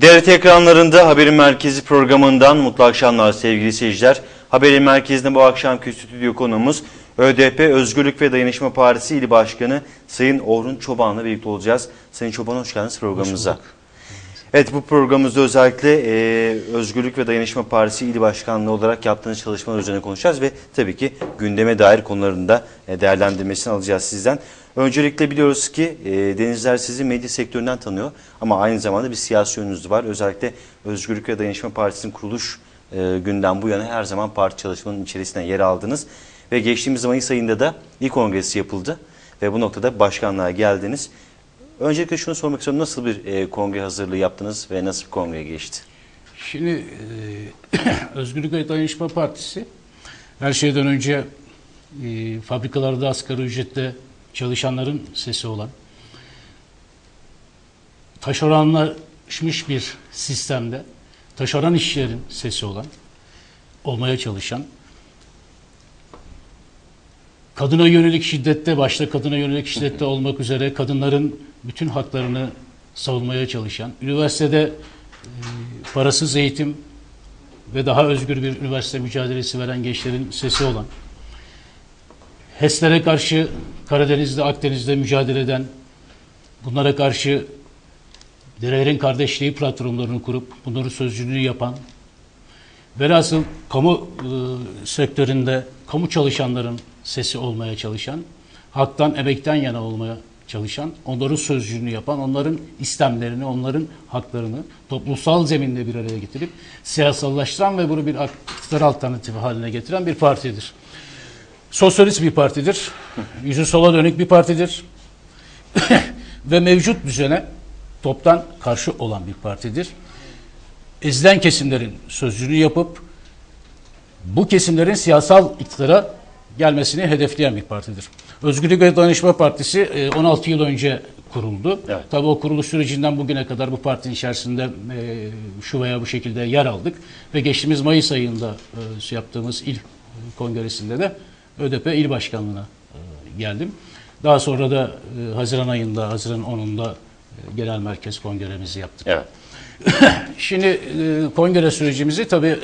DRT ekranlarında Haberin Merkezi programından mutlu akşamlar sevgili seyirciler. Haberin Merkezi'nde bu akşamki stüdyo konuğumuz ÖDP Özgürlük ve Dayanışma Partisi İl Başkanı Sayın Orhun Çoban'la birlikte olacağız. Sayın Çoban hoş geldiniz programımıza. Evet bu programımızda özellikle e, Özgürlük ve Dayanışma Partisi İl Başkanlığı olarak yaptığınız çalışmalar üzerine konuşacağız ve tabii ki gündeme dair konularında e, değerlendirmesini alacağız sizden. Öncelikle biliyoruz ki e, Denizler sizi medya sektöründen tanıyor ama aynı zamanda bir siyasi yönünüz var. Özellikle Özgürlük ve Dayanışma Partisi'nin kuruluş e, günden bu yana her zaman parti çalışmanın içerisinde yer aldınız. Ve geçtiğimiz Mayıs ayında da ilk kongresi yapıldı ve bu noktada başkanlığa geldiniz. Öncelikle şunu sormak istiyorum. Nasıl bir e, kongre hazırlığı yaptınız ve nasıl bir kongre geçti? Şimdi e, Özgürlük ve Dayanışma Partisi her şeyden önce e, fabrikalarda asgari ücretle çalışanların sesi olan, taşeronlaşmış bir sistemde taşeron işçilerin sesi olan, olmaya çalışan, kadına yönelik şiddette, başta kadına yönelik şiddette olmak üzere kadınların bütün haklarını savunmaya çalışan, üniversitede e, parasız eğitim ve daha özgür bir üniversite mücadelesi veren gençlerin sesi olan, HES'lere karşı Karadeniz'de, Akdeniz'de mücadele eden, bunlara karşı Derelerin Kardeşliği platformlarını kurup bunların sözcülüğünü yapan, velhasıl kamu e, sektöründe kamu çalışanların sesi olmaya çalışan, haktan, emekten yana olmaya çalışan, onların sözcülüğünü yapan, onların istemlerini, onların haklarını toplumsal zeminde bir araya getirip siyasallaştıran ve bunu bir iktidar alternatifi haline getiren bir partidir. Sosyalist bir partidir. Yüzü sola dönük bir partidir. ve mevcut düzene toptan karşı olan bir partidir. Ezilen kesimlerin sözcülüğünü yapıp bu kesimlerin siyasal iktidara gelmesini hedefleyen bir partidir. Özgürlük ve Dayanışma Partisi 16 e, yıl önce kuruldu. Evet. Tabii o kuruluş sürecinden bugüne kadar bu partinin içerisinde e, şu veya bu şekilde yer aldık ve geçtiğimiz Mayıs ayında e, yaptığımız il kongresinde de ÖDP il başkanlığına geldim. Daha sonra da Haziran ayında, Haziran 10'unda genel merkez kongremizi yaptık. Evet. Şimdi e, kongre sürecimizi tabii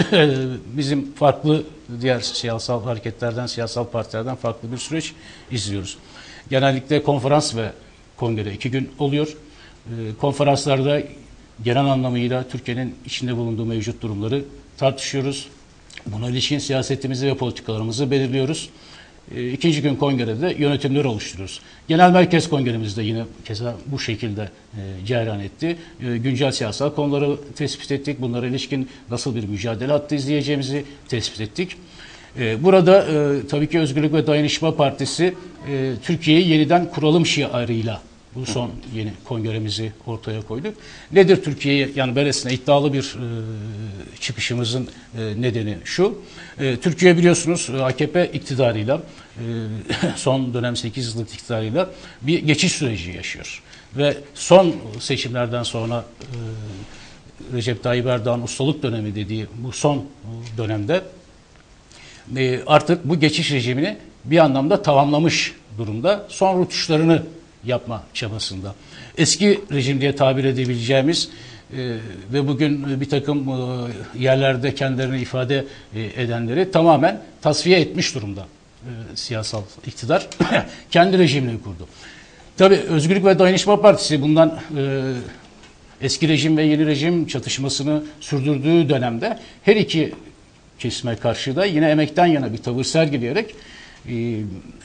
bizim farklı diğer siyasal hareketlerden, siyasal partilerden farklı bir süreç izliyoruz. Genellikle konferans ve kongre iki gün oluyor. E, konferanslarda genel anlamıyla Türkiye'nin içinde bulunduğu mevcut durumları tartışıyoruz. Buna ilişkin siyasetimizi ve politikalarımızı belirliyoruz. E, ikinci gün kongrede yönetimler oluşturuyoruz. Genel Merkez Kongremizde yine keza bu şekilde e, cereyan etti. E, güncel siyasal konuları tespit ettik. Bunlara ilişkin nasıl bir mücadele hattı izleyeceğimizi tespit ettik. E, burada e, tabii ki Özgürlük ve Dayanışma Partisi e, Türkiye'yi yeniden kuralım şiarıyla bu son yeni kongremizi ortaya koyduk. Nedir Türkiye'ye yani böylesine iddialı bir e, çıkışımızın e, nedeni şu. E, Türkiye biliyorsunuz e, AKP iktidarıyla e, son dönem 8 yıllık iktidarıyla bir geçiş süreci yaşıyor. Ve son seçimlerden sonra e, Recep Tayyip Erdoğan ustalık dönemi dediği bu son dönemde e, artık bu geçiş rejimini bir anlamda tamamlamış durumda. Son rutuşlarını yapma çabasında. Eski rejim diye tabir edebileceğimiz e, ve bugün bir takım e, yerlerde kendilerini ifade e, edenleri tamamen tasfiye etmiş durumda e, siyasal iktidar. Kendi rejimini kurdu. Tabi Özgürlük ve Dayanışma Partisi bundan e, eski rejim ve yeni rejim çatışmasını sürdürdüğü dönemde her iki kesime karşı da yine emekten yana bir tavır sergileyerek e,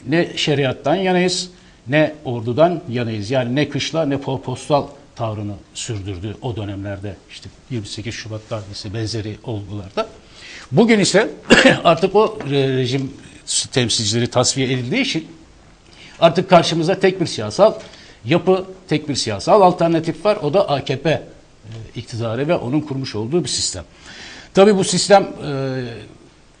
ne şeriattan yanayız ne ordudan yanayız. Yani ne kışla ne postal tavrını sürdürdü o dönemlerde işte 28 Şubat darbesi benzeri olgularda. Bugün ise artık o rejim temsilcileri tasfiye edildiği için artık karşımızda tek bir siyasal yapı, tek bir siyasal alternatif var. O da AKP e, iktidarı ve onun kurmuş olduğu bir sistem. Tabii bu sistem e,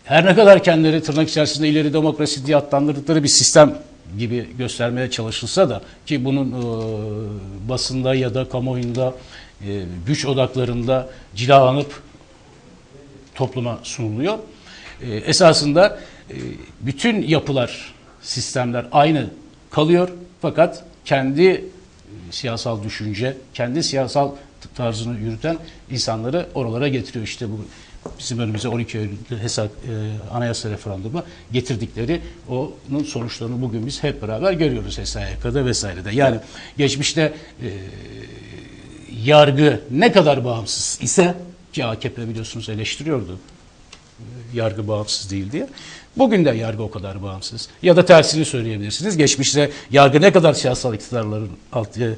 her ne kadar kendileri tırnak içerisinde ileri demokrasi diye adlandırdıkları bir sistem gibi göstermeye çalışılsa da ki bunun e, basında ya da kamuoyunda e, güç odaklarında cilalanıp topluma sunuluyor. E, esasında e, bütün yapılar, sistemler aynı kalıyor fakat kendi e, siyasal düşünce, kendi siyasal tarzını yürüten insanları oralara getiriyor. İşte bu bizim önümüze 12 Eylül'de hesap e, anayasa referandumu getirdikleri onun sonuçlarını bugün biz hep beraber görüyoruz HSYK'da vesairede. Yani geçmişte e, yargı ne kadar bağımsız ise ki AKP biliyorsunuz eleştiriyordu e, yargı bağımsız değil diye. Bugün de yargı o kadar bağımsız. Ya da tersini söyleyebilirsiniz. Geçmişte yargı ne kadar siyasal iktidarların alt, e,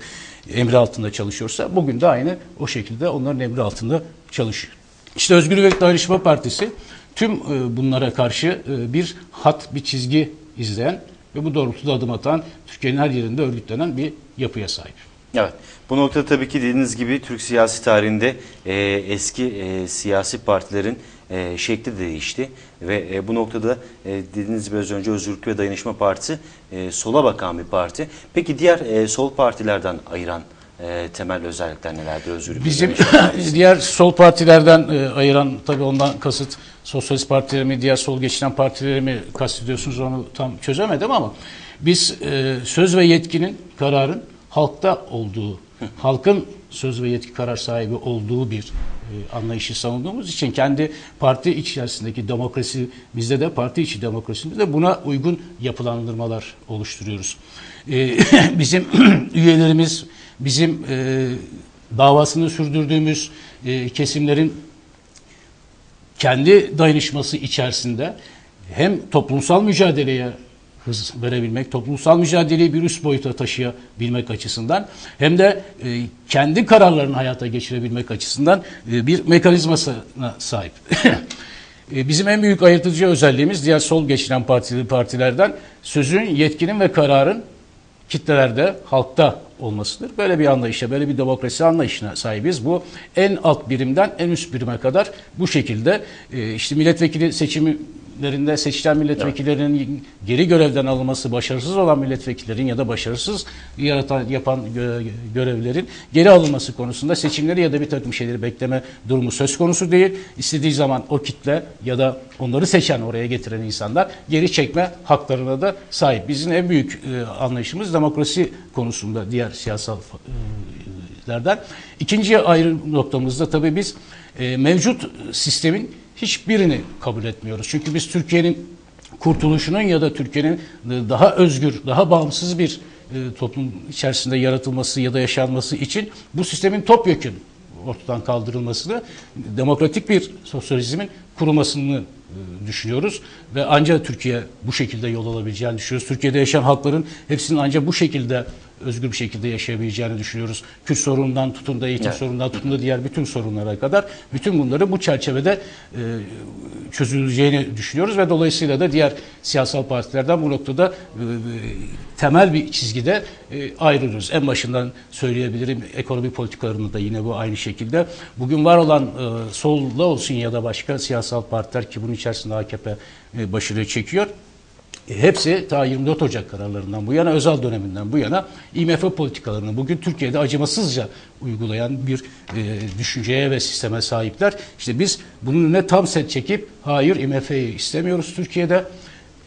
emri altında çalışıyorsa bugün de aynı o şekilde onların emri altında çalışıyor. İşte Özgür ve Dayanışma Partisi tüm e, bunlara karşı e, bir hat, bir çizgi izleyen ve bu doğrultuda adım atan Türkiye'nin her yerinde örgütlenen bir yapıya sahip. Evet. Bu noktada tabii ki dediğiniz gibi Türk siyasi tarihinde e, eski e, siyasi partilerin e, şekli de değişti ve e, bu noktada e, dediğiniz gibi az önce Özgürlük ve Dayanışma Partisi e, sola bakan bir parti. Peki diğer e, sol partilerden ayıran e, temel özellikler nelerdir? Özgürlük Bizim diğer sol partilerden e, ayıran tabii ondan kasıt sosyalist partileri mi diğer sol geçinen partileri mi kastediyorsunuz onu tam çözemedim ama biz e, söz ve yetkinin kararın halkta olduğu, halkın söz ve yetki karar sahibi olduğu bir e, anlayışı savunduğumuz için kendi parti içerisindeki demokrasi bizde de parti içi demokrasimizde buna uygun yapılandırmalar oluşturuyoruz. E, bizim üyelerimiz bizim e, davasını sürdürdüğümüz e, kesimlerin kendi dayanışması içerisinde hem toplumsal mücadeleye hız verebilmek, toplumsal mücadeleyi bir üst boyuta taşıyabilmek açısından hem de e, kendi kararlarını hayata geçirebilmek açısından e, bir mekanizmasına sahip. e, bizim en büyük ayırtıcı özelliğimiz diğer sol geçiren partili partilerden sözün, yetkinin ve kararın kitlelerde, halkta olmasıdır. Böyle bir anlayışa, böyle bir demokrasi anlayışına sahibiz. Bu en alt birimden en üst birime kadar bu şekilde e, işte milletvekili seçimi lerinde seçilen milletvekillerinin geri görevden alınması, başarısız olan milletvekillerin ya da başarısız yaratan yapan görevlerin geri alınması konusunda seçimleri ya da bir takım şeyleri bekleme durumu söz konusu değil. İstediği zaman o kitle ya da onları seçen, oraya getiren insanlar geri çekme haklarına da sahip. Bizim en büyük e, anlayışımız demokrasi konusunda diğer siyasal lerden. İkinci ayrı noktamızda tabii biz e, mevcut sistemin hiçbirini kabul etmiyoruz. Çünkü biz Türkiye'nin kurtuluşunun ya da Türkiye'nin daha özgür, daha bağımsız bir e, toplum içerisinde yaratılması ya da yaşanması için bu sistemin topyekun ortadan kaldırılmasını, demokratik bir sosyalizmin kurulmasını e, düşünüyoruz ve ancak Türkiye bu şekilde yol alabileceğini düşünüyoruz. Türkiye'de yaşayan halkların hepsinin ancak bu şekilde özgür bir şekilde yaşayabileceğini düşünüyoruz. Kürt sorunundan tutun da eğitim evet. sorunundan tutun da diğer bütün sorunlara kadar bütün bunları bu çerçevede e, çözüleceğini düşünüyoruz ve dolayısıyla da diğer siyasal partilerden bu noktada e, temel bir çizgide e, ayrılıyoruz. En başından söyleyebilirim ekonomi politikalarını da yine bu aynı şekilde. Bugün var olan e, solla olsun ya da başka siyasal partiler ki bunun içerisinde AKP e, başarı çekiyor hepsi ta 24 Ocak kararlarından bu yana, özel döneminden bu yana IMF politikalarını bugün Türkiye'de acımasızca uygulayan bir e, düşünceye ve sisteme sahipler. İşte biz bunun önüne tam set çekip hayır IMF'yi istemiyoruz Türkiye'de.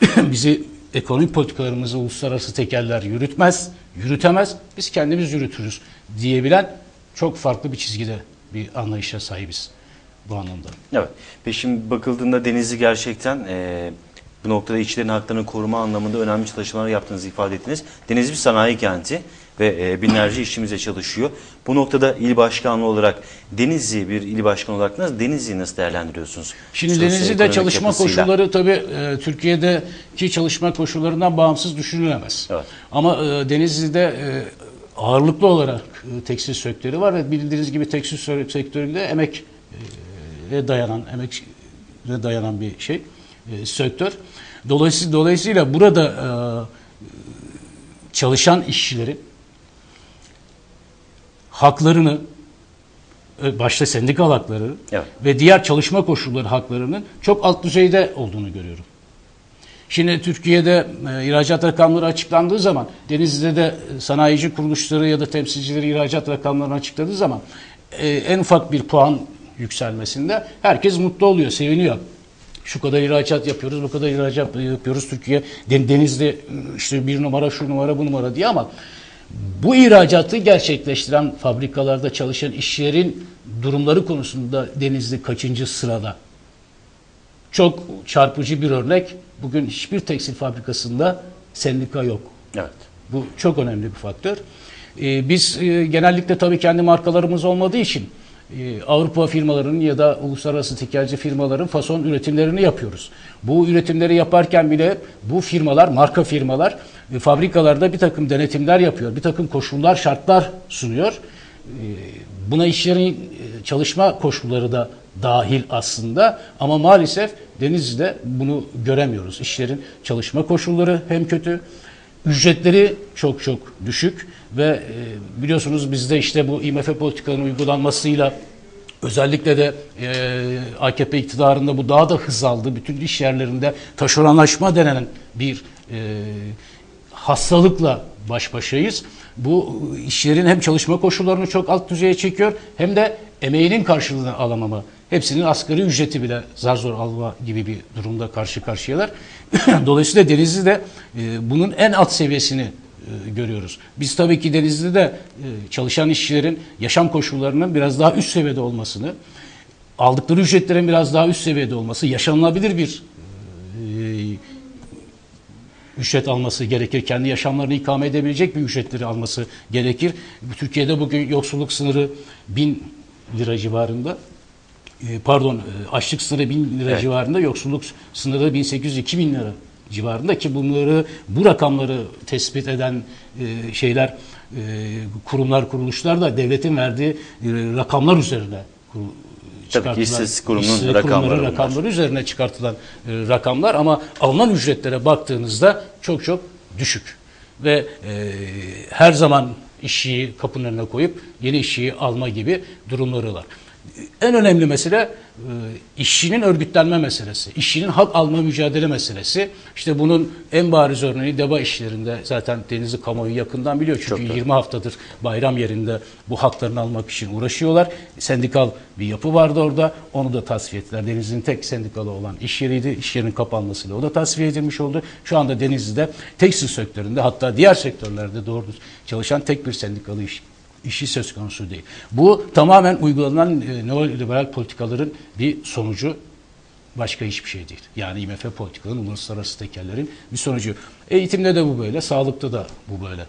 Bizi ekonomi politikalarımızı uluslararası tekerler yürütmez, yürütemez. Biz kendimiz yürütürüz diyebilen çok farklı bir çizgide bir anlayışa sahibiz bu anlamda. Evet. Ve şimdi bakıldığında Denizli gerçekten e, bu noktada işçilerin haklarını koruma anlamında önemli çalışmalar yaptığınızı ifade ettiniz. Denizli bir sanayi kenti ve e, binlerce işçimize çalışıyor. Bu noktada il başkanlığı olarak Denizli bir il başkanı olarak nasıl Denizli'yi nasıl değerlendiriyorsunuz? Şimdi Denizli'de çalışma yapısıyla. koşulları tabii e, Türkiye'deki çalışma koşullarından bağımsız düşünülemez. Evet. Ama e, Denizli'de e, ağırlıklı olarak e, tekstil sektörü var ve bildiğiniz gibi tekstil sektöründe emek e, dayanan emek dayanan bir şey e, sektör. Dolayısıyla, dolayısıyla burada e, çalışan işçilerin haklarını e, başta sendikal hakları evet. ve diğer çalışma koşulları haklarının çok alt düzeyde olduğunu görüyorum. Şimdi Türkiye'de e, ihracat rakamları açıklandığı zaman Denizli'de de sanayici kuruluşları ya da temsilcileri ihracat rakamlarını açıkladığı zaman e, en ufak bir puan yükselmesinde herkes mutlu oluyor, seviniyor şu kadar ihracat yapıyoruz, bu kadar ihracat yapıyoruz Türkiye. Denizli işte bir numara, şu numara, bu numara diye ama Bu ihracatı gerçekleştiren fabrikalarda çalışan işçilerin durumları konusunda Denizli kaçıncı sırada? Çok çarpıcı bir örnek. Bugün hiçbir tekstil fabrikasında sendika yok. Evet. Bu çok önemli bir faktör. Ee, biz e, genellikle tabii kendi markalarımız olmadığı için Avrupa firmalarının ya da uluslararası tekelci firmaların fason üretimlerini yapıyoruz. Bu üretimleri yaparken bile bu firmalar, marka firmalar e, fabrikalarda bir takım denetimler yapıyor. Bir takım koşullar, şartlar sunuyor. E, buna işlerin e, çalışma koşulları da dahil aslında ama maalesef Denizli'de bunu göremiyoruz. İşlerin çalışma koşulları hem kötü, ücretleri çok çok düşük ve e, biliyorsunuz bizde işte bu IMF politikalarının uygulanmasıyla özellikle de e, AKP iktidarında bu daha da hız aldı. Bütün iş yerlerinde taşeronlaşma denen bir e, hastalıkla baş başayız. Bu işlerin hem çalışma koşullarını çok alt düzeye çekiyor hem de emeğinin karşılığını alamama. Hepsinin asgari ücreti bile zar zor alma gibi bir durumda karşı karşıyalar. Dolayısıyla Denizli'de e, bunun en alt seviyesini e, görüyoruz. Biz tabii ki Denizli'de e, çalışan işçilerin yaşam koşullarının biraz daha üst seviyede olmasını, aldıkları ücretlerin biraz daha üst seviyede olması, yaşanılabilir bir e, ücret alması gerekir. Kendi yaşamlarını ikame edebilecek bir ücretleri alması gerekir. Türkiye'de bugün yoksulluk sınırı 1000 lira civarında. E, Pardon, e, açlık sınırı 1000 lira Evet. civarında, yoksulluk sınırı 1800-2000 lira civarında ki bunları bu rakamları tespit eden e, şeyler kurumlar kuruluşlar da devletin verdiği rakamlar üzerine kur- çıkartılan- istatistik kurumunun istatistik rakamları rakamları üzerine çıkartılan rakamlar ama alınan ücretlere baktığınızda çok çok düşük ve e, her zaman işçiyi kapının önüne koyup yeni işçiyi alma gibi durumları var. En önemli mesele e, işçinin örgütlenme meselesi, işçinin hak alma mücadele meselesi. İşte bunun en bariz örneği deva işlerinde zaten Denizli kamuoyu yakından biliyor. Çünkü Çok doğru. 20 haftadır bayram yerinde bu haklarını almak için uğraşıyorlar. Sendikal bir yapı vardı orada. Onu da tasfiye ettiler. Denizli'nin tek sendikalı olan iş yeriydi. İş yerinin kapanmasıyla o da tasfiye edilmiş oldu. Şu anda Denizli'de tekstil sektöründe hatta diğer sektörlerde doğru düz çalışan tek bir sendikalı iş işi söz konusu değil. Bu tamamen uygulanan e, neoliberal politikaların bir sonucu. Başka hiçbir şey değil. Yani IMF politikaların, uluslararası tekellerin bir sonucu. Eğitimde de bu böyle, sağlıkta da bu böyle.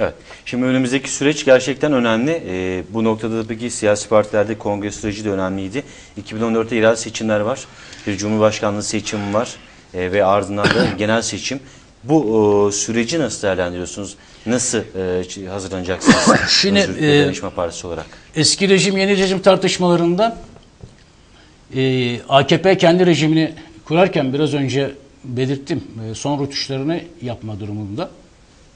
Evet. Şimdi önümüzdeki süreç gerçekten önemli. Ee, bu noktada tabii ki siyasi partilerde kongre süreci de önemliydi. 2014'te yerel seçimler var. Bir cumhurbaşkanlığı seçimi var. Ee, ve ardından da genel seçim. Bu e, süreci nasıl değerlendiriyorsunuz? Nasıl e, hazırlanacaksınız? Şimdi, e, Partisi olarak. Eski rejim, yeni rejim tartışmalarında e, AKP kendi rejimini kurarken biraz önce belirttim. E, son rütuşlarını yapma durumunda.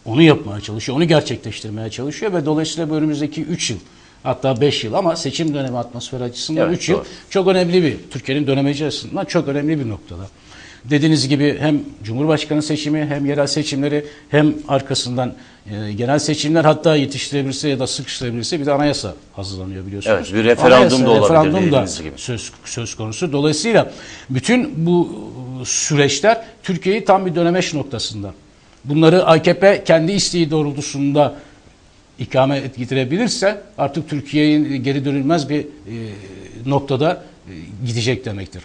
Onu yapmaya çalışıyor, onu gerçekleştirmeye çalışıyor ve dolayısıyla önümüzdeki 3 yıl hatta 5 yıl ama seçim dönemi atmosferi açısından Evet, 3 yıl çok önemli bir, Türkiye'nin dönemeci açısından çok önemli bir noktada. Dediğiniz gibi hem Cumhurbaşkanı seçimi hem yerel seçimleri hem arkasından e, genel seçimler hatta yetiştirebilirse ya da sıkıştırabilirse bir de anayasa hazırlanıyor biliyorsunuz. Evet, bir referandum da olabilir referandum da gibi. söz, söz konusu. Dolayısıyla bütün bu süreçler Türkiye'yi tam bir dönemeç noktasında. Bunları AKP kendi isteği doğrultusunda ikame ettirebilirse artık Türkiye'nin geri dönülmez bir e, noktada e, gidecek demektir.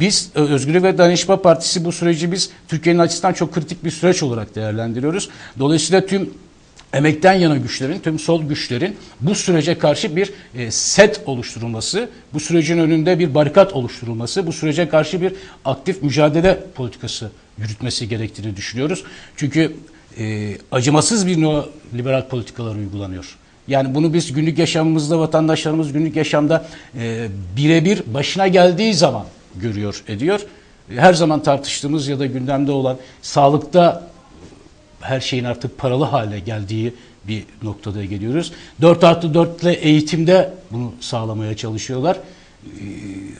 Biz e, Özgürlük ve Dayanışma Partisi bu süreci biz Türkiye'nin açısından çok kritik bir süreç olarak değerlendiriyoruz. Dolayısıyla tüm emekten yana güçlerin, tüm sol güçlerin bu sürece karşı bir e, set oluşturulması, bu sürecin önünde bir barikat oluşturulması, bu sürece karşı bir aktif mücadele politikası yürütmesi gerektiğini düşünüyoruz. Çünkü e, acımasız bir neoliberal politikalar uygulanıyor. Yani bunu biz günlük yaşamımızda vatandaşlarımız günlük yaşamda e, birebir başına geldiği zaman görüyor, ediyor. Her zaman tartıştığımız ya da gündemde olan sağlıkta her şeyin artık paralı hale geldiği bir noktada geliyoruz. 4 artı 4 ile eğitimde bunu sağlamaya çalışıyorlar.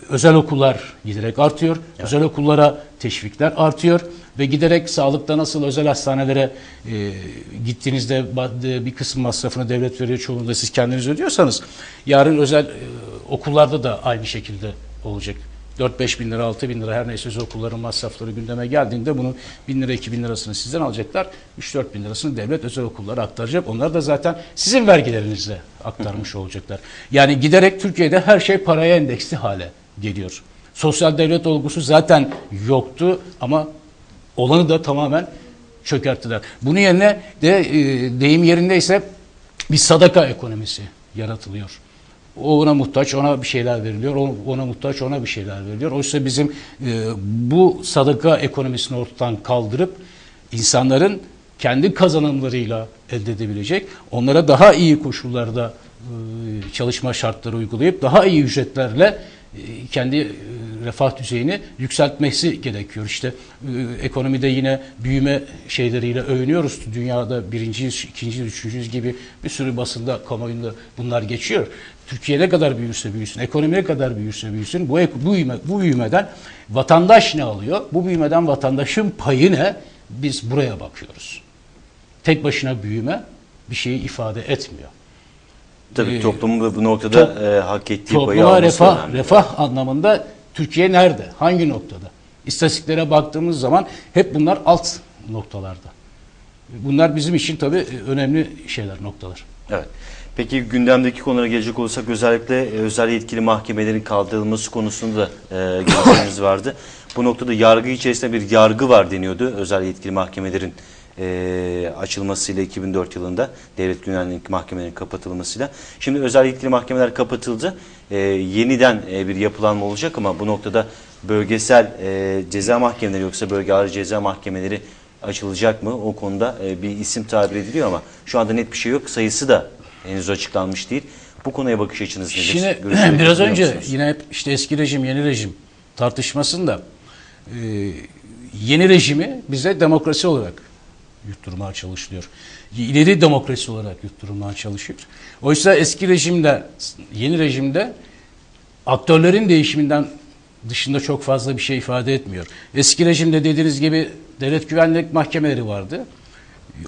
Özel okullar giderek artıyor. Özel okullara teşvikler artıyor ve giderek sağlıkta nasıl özel hastanelere e, gittiğinizde bir kısım masrafını devlet veriyor çoğunda siz kendiniz ödüyorsanız yarın özel e, okullarda da aynı şekilde olacak. 4-5 bin lira, 6 bin lira her neyse okulların masrafları gündeme geldiğinde bunun 1000 lira, 2000 lirasını sizden alacaklar. 3-4 bin lirasını devlet özel okullara aktaracak. Onlar da zaten sizin vergilerinizle aktarmış olacaklar. Yani giderek Türkiye'de her şey paraya endeksli hale geliyor. Sosyal devlet olgusu zaten yoktu ama olanı da tamamen çökerttiler. Bunun yerine de e, deyim yerindeyse bir sadaka ekonomisi yaratılıyor. O ona muhtaç, ona bir şeyler veriliyor. Ona muhtaç, ona bir şeyler veriliyor. Oysa bizim e, bu sadaka ekonomisini ortadan kaldırıp insanların kendi kazanımlarıyla elde edebilecek, onlara daha iyi koşullarda e, çalışma şartları uygulayıp daha iyi ücretlerle e, kendi e, refah düzeyini yükseltmesi gerekiyor. İşte e, ekonomide yine büyüme şeyleriyle övünüyoruz. Dünyada birinciyiz, ikinciyiz, üçüncüyüz gibi bir sürü basında, kamuoyunda bunlar geçiyor. Türkiye ne kadar büyürse büyüsün, ekonomi ne kadar büyürse büyüsün, bu, bu, büyüme, bu büyümeden vatandaş ne alıyor? Bu büyümeden vatandaşın payı ne? Biz buraya bakıyoruz. Tek başına büyüme bir şeyi ifade etmiyor. Tabii Ee, toplumun bu noktada top- e, hak ettiği payı alması refah, önemli. refah anlamında Türkiye nerede? Hangi noktada? İstatistiklere baktığımız zaman hep bunlar alt noktalarda. Bunlar bizim için tabii önemli şeyler, noktalar. Evet. Peki gündemdeki konulara gelecek olursak özellikle e, özel yetkili mahkemelerin kaldırılması konusunda da e, görüşleriniz vardı. Bu noktada yargı içerisinde bir yargı var deniyordu özel yetkili mahkemelerin e, açılmasıyla 2004 yılında devlet güvenlik mahkemelerinin kapatılmasıyla. Şimdi özel yetkili mahkemeler kapatıldı. E, yeniden e, bir yapılanma olacak ama bu noktada bölgesel e, ceza mahkemeleri yoksa bölge ağır ceza mahkemeleri açılacak mı? O konuda e, bir isim tabir ediliyor ama şu anda net bir şey yok. Sayısı da henüz açıklanmış değil. Bu konuya bakış açınız nedir? Şimdi biraz önce musunuz? yine hep işte eski rejim, yeni rejim tartışmasında e, yeni rejimi bize demokrasi olarak yutturmaya çalışılıyor. İleri demokrasi olarak yutturulmaya çalışıyor. Oysa eski rejimde, yeni rejimde aktörlerin değişiminden dışında çok fazla bir şey ifade etmiyor. Eski rejimde dediğiniz gibi devlet güvenlik mahkemeleri vardı.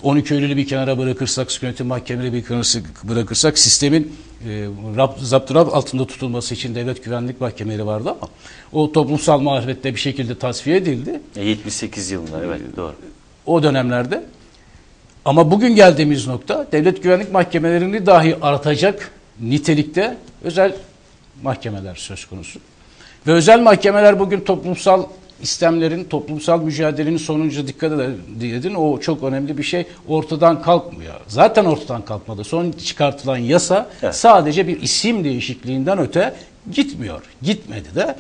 12 Eylül'ü bir kenara bırakırsak, yönetim mahkemeleri bir kenara bırakırsak sistemin e, zapturapt altında tutulması için devlet güvenlik mahkemeleri vardı ama o toplumsal muhalefette bir şekilde tasfiye edildi. E, 78 yılında evet doğru. O dönemlerde. Ama bugün geldiğimiz nokta devlet güvenlik mahkemelerini dahi artacak nitelikte özel mahkemeler söz konusu. Ve özel mahkemeler bugün toplumsal istemlerin, toplumsal mücadelenin sonucu dikkat edin. O çok önemli bir şey. Ortadan kalkmıyor. Zaten ortadan kalkmadı. Son çıkartılan yasa Evet. sadece bir isim değişikliğinden öte gitmiyor. Gitmedi de.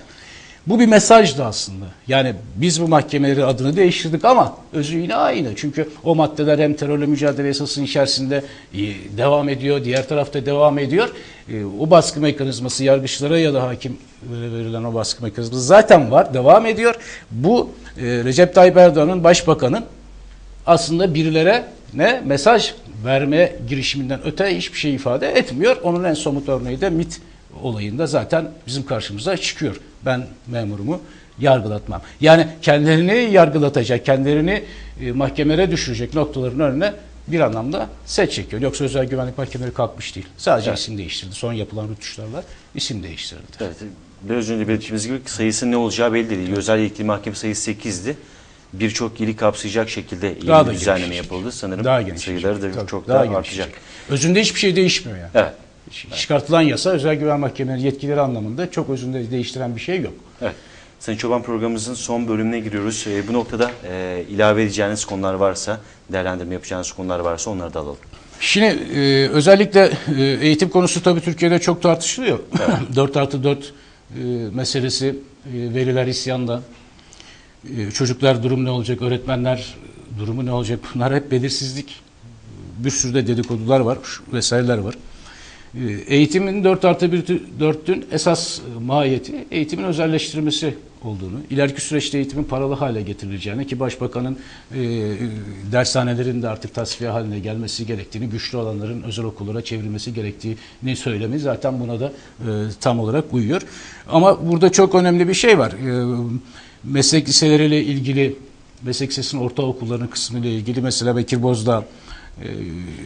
Bu bir mesajdı aslında. Yani biz bu mahkemeleri adını değiştirdik ama özü yine aynı. Çünkü o maddeler hem terörle mücadele yasasının içerisinde e, devam ediyor, diğer tarafta devam ediyor. E, O baskı mekanizması yargıçlara ya da hakim verilen o baskı mekanizması zaten var, devam ediyor. Bu e, Recep Tayyip Erdoğan'ın başbakanın aslında birilere ne mesaj verme girişiminden öte hiçbir şey ifade etmiyor. Onun en somut örneği de MIT olayında zaten bizim karşımıza çıkıyor. Ben memurumu yargılatmam. Yani kendilerini yargılatacak, kendilerini e, mahkemelere düşürecek noktaların önüne bir anlamda set çekiyor. Yoksa özel güvenlik mahkemeleri kalkmış değil. Sadece Evet. isim değiştirdi. Son yapılan rütuşlarla isim değiştirildi. Evet. Biraz önce belirttiğimiz gibi sayısı ne olacağı belli değil. Özel yetkili mahkeme sayısı 8'di. Birçok ili kapsayacak şekilde yeni Daha da bir düzenleme genişleyecek. yapıldı. Sanırım Daha sayıları da Tabii, çok daha daha, artacak. Özünde hiçbir şey değişmiyor yani. Evet. Çıkartılan yasa özel güven mahkemeleri yetkileri anlamında çok özünde değiştiren bir şey yok. Evet. Sayın Çoban programımızın son bölümüne giriyoruz. Ee, bu noktada e, ilave edeceğiniz konular varsa, değerlendirme yapacağınız konular varsa onları da alalım. Şimdi e, özellikle e, eğitim konusu tabii Türkiye'de çok tartışılıyor. 4 artı 4 e, meselesi, e, veriler isyanda, e, çocuklar durum ne olacak, öğretmenler durumu ne olacak bunlar hep belirsizlik. Bir sürü de dedikodular var, vesaireler var. E, Eğitimin 4 artı 4'ün esas e, mahiyeti eğitimin özelleştirilmesi olduğunu, ileriki süreçte eğitimin paralı hale getirileceğini ki Başbakanın e, e, dershanelerin de artık tasfiye haline gelmesi gerektiğini, güçlü olanların özel okullara çevrilmesi gerektiğini söylemi zaten buna da e, tam olarak uyuyor. Ama burada çok önemli bir şey var. E, meslek liseleriyle ilgili, meslek lisesinin ortaokullarının kısmı ile ilgili mesela Bekir Bozdağ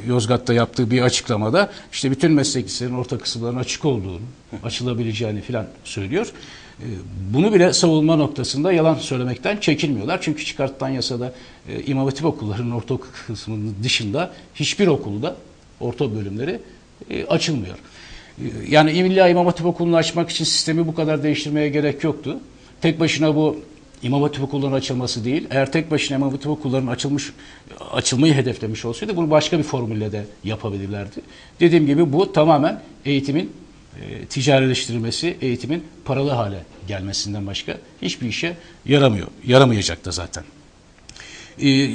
Yozgat'ta yaptığı bir açıklamada işte bütün meslek liselerinin orta kısımlarının açık olduğunu, açılabileceğini filan söylüyor. E, Bunu bile savunma noktasında yalan söylemekten çekinmiyorlar. Çünkü çıkartılan yasada e, İmam Hatip okullarının orta kısmının dışında hiçbir okulda orta bölümleri e, açılmıyor. E, Yani illa İmam Hatip okulunu açmak için sistemi bu kadar değiştirmeye gerek yoktu. Tek başına bu İmam Hatip okullarının açılması değil. Eğer tek başına İmam Hatip okullarının açılmış açılmayı hedeflemiş olsaydı bunu başka bir formülle de yapabilirlerdi. Dediğim gibi bu tamamen eğitimin e, ticarileştirilmesi, eğitimin paralı hale gelmesinden başka hiçbir işe yaramıyor. Yaramayacak da zaten. E,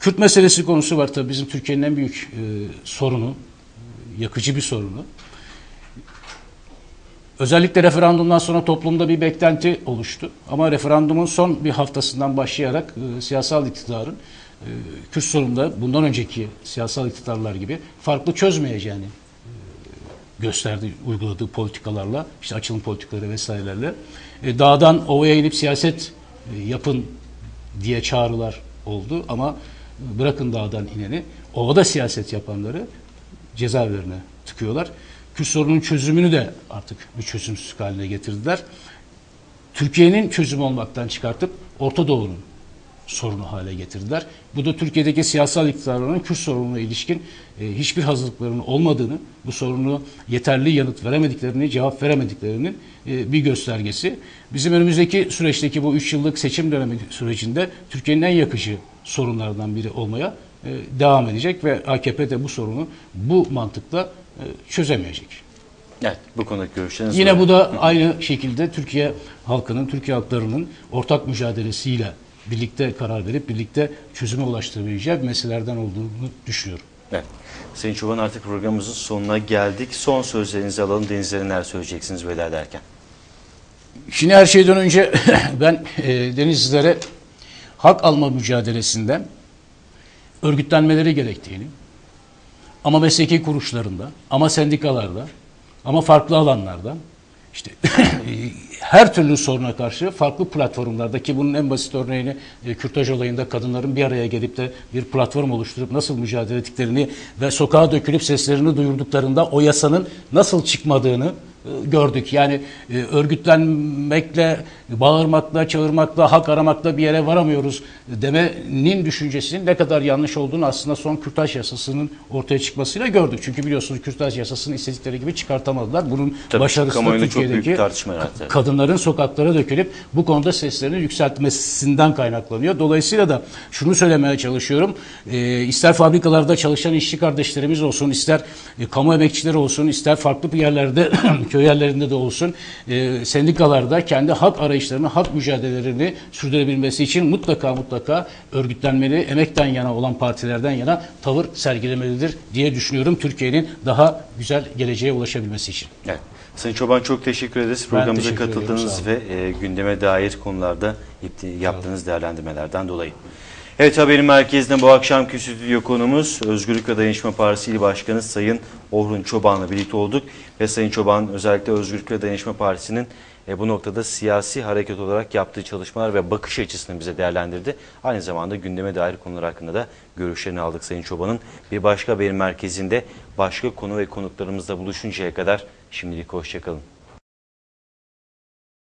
Kürt meselesi konusu var tabii bizim Türkiye'nin en büyük e, sorunu, yakıcı bir sorunu. Özellikle referandumdan sonra toplumda bir beklenti oluştu. Ama referandumun son bir haftasından başlayarak e, siyasal iktidarın e, Kürt sorununda bundan önceki siyasal iktidarlar gibi farklı çözmeyeceğini e, gösterdi uyguladığı politikalarla, işte açılım politikaları vesairelerle. E, dağdan ovaya inip siyaset e, yapın diye çağrılar oldu ama bırakın dağdan ineni, ovada siyaset yapanları cezaevlerine tıkıyorlar. Kürt sorunun çözümünü de artık bir çözümsüz haline getirdiler. Türkiye'nin çözüm olmaktan çıkartıp Orta Doğu'nun sorunu hale getirdiler. Bu da Türkiye'deki siyasal iktidarların Kürt sorununa ilişkin e, hiçbir hazırlıklarının olmadığını, bu sorunu yeterli yanıt veremediklerini, cevap veremediklerinin e, bir göstergesi. Bizim önümüzdeki süreçteki bu 3 yıllık seçim dönemi sürecinde Türkiye'nin en yakıcı sorunlardan biri olmaya e, devam edecek ve AKP de bu sorunu bu mantıkla çözemeyecek. Evet, bu konudaki görüşleriniz Yine var. bu da aynı şekilde Türkiye halkının, Türkiye halklarının ortak mücadelesiyle birlikte karar verip birlikte çözüme ulaştırabileceği meselelerden olduğunu düşünüyorum. Evet. Sayın Çoban artık programımızın sonuna geldik. Son sözlerinizi alalım. Denizlere neler söyleyeceksiniz veda ederken? Şimdi her şeyden önce ben e, denizlilere hak alma mücadelesinden örgütlenmeleri gerektiğini ama mesleki kuruluşlarında ama sendikalarda ama farklı alanlarda işte her türlü soruna karşı farklı platformlardaki bunun en basit örneğini e, kürtaj olayında kadınların bir araya gelip de bir platform oluşturup nasıl mücadele ettiklerini ve sokağa dökülüp seslerini duyurduklarında o yasanın nasıl çıkmadığını gördük. Yani e, örgütlenmekle, bağırmakla, çağırmakla, hak aramakla bir yere varamıyoruz demenin düşüncesinin ne kadar yanlış olduğunu aslında son kürtaj yasasının ortaya çıkmasıyla gördük. Çünkü biliyorsunuz kürtaj yasasını istedikleri gibi çıkartamadılar. Bunun Tabii, başarısı da kamuoyunda çok büyük Türkiye'deki kadınların sokaklara dökülüp bu konuda seslerini yükseltmesinden kaynaklanıyor. Dolayısıyla da şunu söylemeye çalışıyorum. E, ister fabrikalarda çalışan işçi kardeşlerimiz olsun, ister e, kamu emekçileri olsun, ister farklı bir yerlerde, köy yerlerinde de olsun, e, sendikalarda kendi hak arayışlarını, hak mücadelelerini sürdürebilmesi için mutlaka mutlaka örgütlenmeli, emekten yana olan partilerden yana tavır sergilemelidir diye düşünüyorum. Türkiye'nin daha güzel geleceğe ulaşabilmesi için. Evet. Sayın Çoban çok teşekkür ederiz. Programımıza teşekkür katıldığınız ve e, gündeme dair konularda yaptı- yaptığınız değerlendirmelerden dolayı. Evet haberin merkezinde bu akşamki stüdyo konumuz Özgürlük ve Dayanışma Partisi İl Başkanı Sayın Orhun Çoban'la birlikte olduk. Ve Sayın Çoban özellikle Özgürlük ve Dayanışma Partisi'nin e, bu noktada siyasi hareket olarak yaptığı çalışmalar ve bakış açısını bize değerlendirdi. Aynı zamanda gündeme dair konular hakkında da görüşlerini aldık Sayın Çoban'ın. Bir başka haberin merkezinde başka konu ve konuklarımızla buluşuncaya kadar şimdilik hoşçakalın.